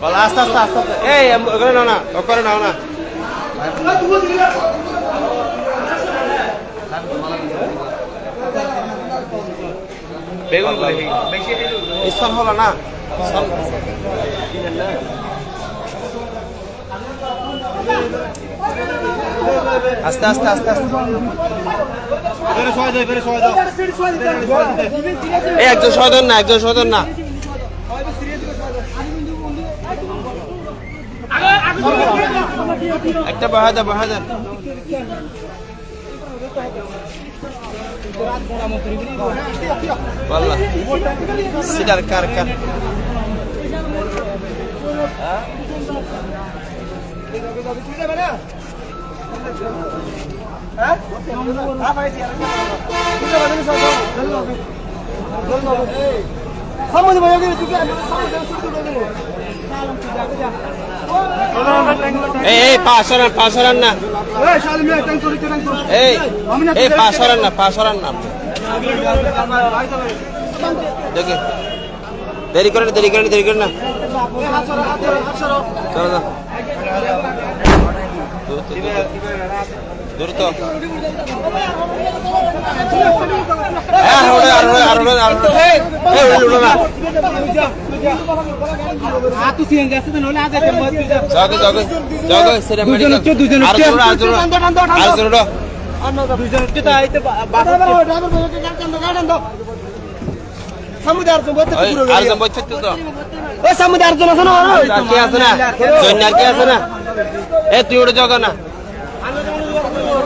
বল আস্তে আস্তে আস্তে আস্তে। এই ওখানে নাও না ওখানে নাও না। বেগুন স্থান হলো না? আস্তে আস্তে আস্তে আস্তে। এই একজন সদন না একজন সদন না। একটা বহা দে বহা দে والله সিডার কার কার এই এই পাঁচ সরান পাঁচ সরান না। এই এই পাঁচ সরান না পাঁচ সরান না। দেখে। দেরি করে না, দেরি করে না, দেরি করে না। চলো দ্রুত হ্যাঁ আর আর আর। ওটা আর ওটা এই ওটা উঠো না জগে জগে জগে সেটা মেডিকেল আর জোরে আর জোরে আর জোরে ওই আর জন বলছে তো তো আর কে আছে না জন্য কে আছে না না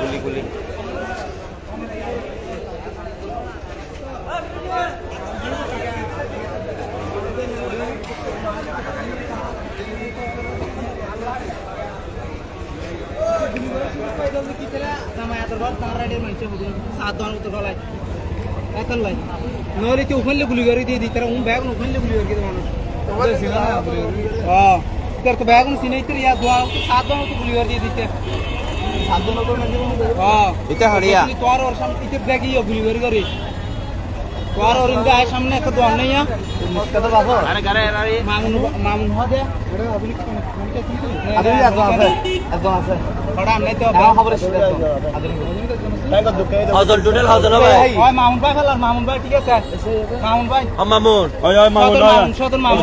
গুলি গুলি। নহলে তুই ওখানে গুলি করে দিয়ে দিই তারা ব্যাগ ওখানে গুলি করে দিয়ে মানুষ হ্যাঁ তোর তো ব্যাগ সিনাই তোর ইয়া দোয়া তো সাত জন তো গুলি করে দিয়ে দিতে সাত জন তো হ্যাঁ এটা হরিয়া তোর ওর সামনে ইতে ব্যাগ ইয়া গুলি করে করে তোর ওর ইন্দা আয় সামনে একটা দোয়া নেই আরে গারে আরে মামুন মামুন হবে আদমি একজন আছে একজন আছে ওটা আমনে তো হ্যাঁ খবর এসেছে হজন টোটাল হজন হবে। ওই মামুন ভাই ফেলার মামুন ভাই ঠিক আছে? মামুন ভাই। মামুন। ওই ওই মামুন সদর মামুন সদর মামুন।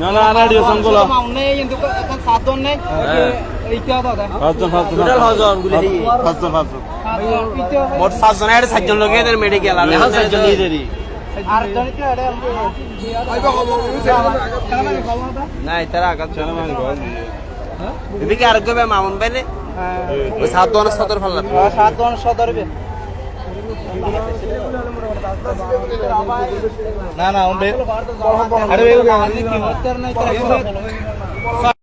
না না না রেডিও সঙ্গলা মামুন নেই কিন্তু এখন সাত নেই। এইটা দাদা। পাঁচজন পাঁচজন টোটাল হজন গুলি দি পাঁচজন পাঁচজন মোট সাতজন এর সাতজন লোক এদের মেডিকেল আর এখন সাতজন আর জনিতে না চলে এদিকে আর গবে মামুন ভাই সাত জন সদর ফেললাম সাত জন সদর না না নাই তারা